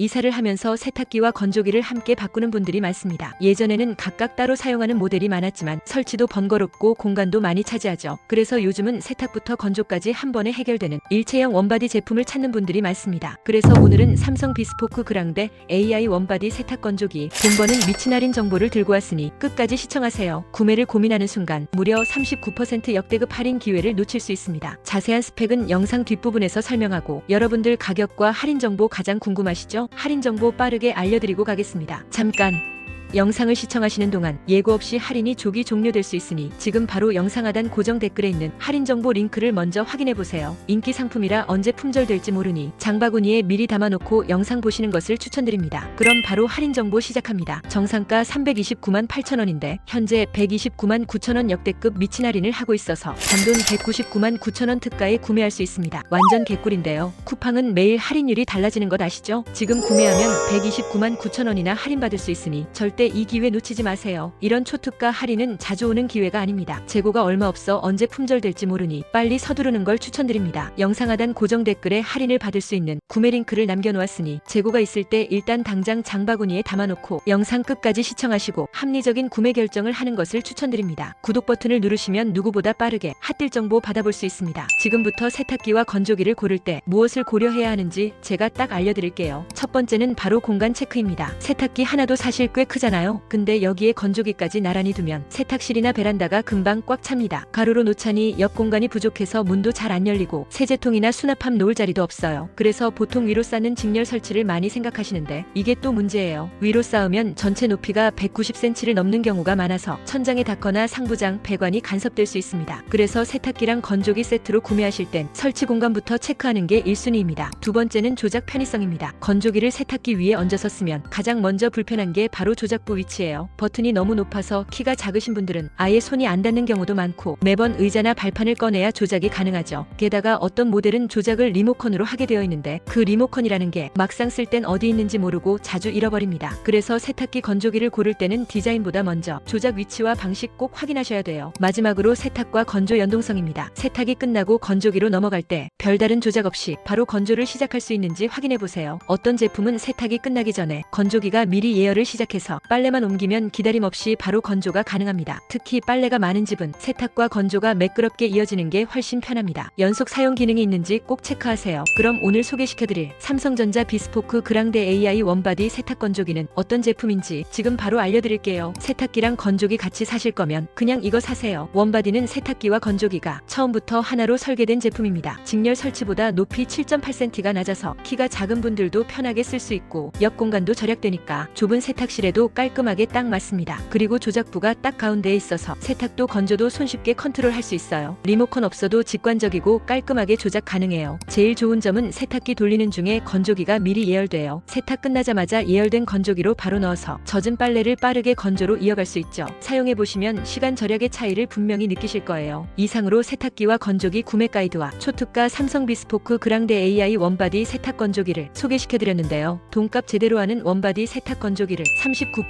이사를 하면서 세탁기와 건조기를 함께 바꾸는 분들이 많습니다. 예전에는 각각 따로 사용하는 모델이 많았지만 설치도 번거롭고 공간도 많이 차지하죠. 그래서 요즘은 세탁부터 건조까지 한 번에 해결되는 일체형 원바디 제품을 찾는 분들이 많습니다. 그래서 오늘은 삼성 비스포크 그랑데 AI 원바디 세탁 건조기 돈 버는 미친 할인 정보를 들고 왔으니 끝까지 시청하세요. 구매를 고민하는 순간 무려 39% 역대급 할인 기회를 놓칠 수 있습니다. 자세한 스펙은 영상 뒷부분에서 설명하고 여러분들 가격과 할인 정보 가장 궁금하시죠? 할인 정보 빠르게 알려드리고 가겠습니다. 잠깐 영상을 시청하시는 동안 예고 없이 할인이 조기 종료될 수 있으니 지금 바로 영상 하단 고정 댓글에 있는 할인 정보 링크를 먼저 확인해 보세요. 인기 상품이라 언제 품절될지 모르니 장바구니에 미리 담아놓고 영상 보시는 것을 추천드립니다. 그럼 바로 할인 정보 시작합니다. 정상가 329만 8천원인데 현재 129만 9천원 역대급 미친 할인을 하고 있어서 단돈 199만 9천원 특가에 구매할 수 있습니다. 완전 개꿀인데요. 쿠팡은 매일 할인율이 달라지는 것 아시죠? 지금 구매하면 129만 9천원이나 할인받을 수 있으니 절대 이 기회 놓치지 마세요. 이런 초특가 할인은 자주 오는 기회가 아닙니다. 재고가 얼마 없어 언제 품절될지 모르니 빨리 서두르는 걸 추천드립니다. 영상 하단 고정 댓글에 할인을 받을 수 있는 구매 링크를 남겨놓았으니 재고가 있을 때 일단 당장 장바구니에 담아놓고 영상 끝까지 시청하시고 합리적인 구매 결정을 하는 것을 추천드립니다. 구독 버튼을 누르시면 누구보다 빠르게 핫딜 정보 받아볼 수 있습니다. 지금부터 세탁기와 건조기를 고를 때 무엇을 고려해야 하는지 제가 딱 알려드릴게요. 첫 번째는 바로 공간 체크입니다. 세탁기 하나도 사실 꽤 크잖아요. 근데 여기에 건조기까지 나란히 두면 세탁실이나 베란다가 금방 꽉 찹니다. 가로로 놓자니 옆 공간이 부족해서 문도 잘 안 열리고 세제통이나 수납함 놓을 자리도 없어요. 그래서 보통 위로 쌓는 직렬 설치를 많이 생각하시는데 이게 또 문제예요. 위로 쌓으면 전체 높이가 190cm를 넘는 경우가 많아서 천장에 닿거나 상부장, 배관이 간섭될 수 있습니다. 그래서 세탁기랑 건조기 세트로 구매하실 땐 설치 공간부터 체크하는 게 1순위입니다. 두 번째는 조작 편의성입니다. 건조기를 세탁기 위에 얹어서 쓰면 가장 먼저 불편한 게 바로 조작 부 위치예요. 버튼이 너무 높아서 키가 작으신 분들은 아예 손이 안 닿는 경우도 많고 매번 의자나 발판을 꺼내야 조작이 가능하죠. 게다가 어떤 모델은 조작을 리모컨으로 하게 되어 있는데 그 리모컨이라는 게 막상 쓸 땐 어디 있는지 모르고 자주 잃어버립니다. 그래서 세탁기 건조기를 고를 때는 디자인보다 먼저 조작 위치와 방식 꼭 확인하셔야 돼요. 마지막으로 세탁과 건조 연동성입니다. 세탁이 끝나고 건조기로 넘어갈 때 별다른 조작 없이 바로 건조를 시작할 수 있는지 확인해 보세요. 어떤 제품은 세탁이 끝나기 전에 건조기가 미리 예열을 시작해서 빨래만 옮기면 기다림 없이 바로 건조가 가능합니다. 특히 빨래가 많은 집은 세탁과 건조가 매끄럽게 이어지는 게 훨씬 편합니다. 연속 사용 기능이 있는지 꼭 체크하세요. 그럼 오늘 소개시켜드릴 삼성전자 비스포크 그랑데 AI 원바디 세탁 건조기는 어떤 제품인지 지금 바로 알려드릴게요. 세탁기랑 건조기 같이 사실 거면 그냥 이거 사세요. 원바디는 세탁기와 건조기가 처음부터 하나로 설계된 제품입니다. 직렬 설치보다 높이 7.8cm가 낮아서 키가 작은 분들도 편하게 쓸 수 있고 옆 공간도 절약되니까 좁은 세탁실에도 깔끔하게 딱 맞습니다. 그리고 조작부가 딱 가운데에 있어서 세탁도 건조도 손쉽게 컨트롤 할 수 있어요. 리모컨 없어도 직관적이고 깔끔하게 조작 가능해요. 제일 좋은 점은 세탁기 돌리는 중에 건조기가 미리 예열돼요. 세탁 끝나자마자 예열된 건조기로 바로 넣어서 젖은 빨래를 빠르게 건조로 이어갈 수 있죠. 사용해 보시면 시간 절약의 차이를 분명히 느끼실 거예요. 이상으로 세탁기와 건조기 구매 가이드와 초특가 삼성 비스포크 그랑데 AI 원바디 세탁 건조기를 소개시켜드렸는데요. 돈값 제대로 하는 원바디 세탁 건조기를 39%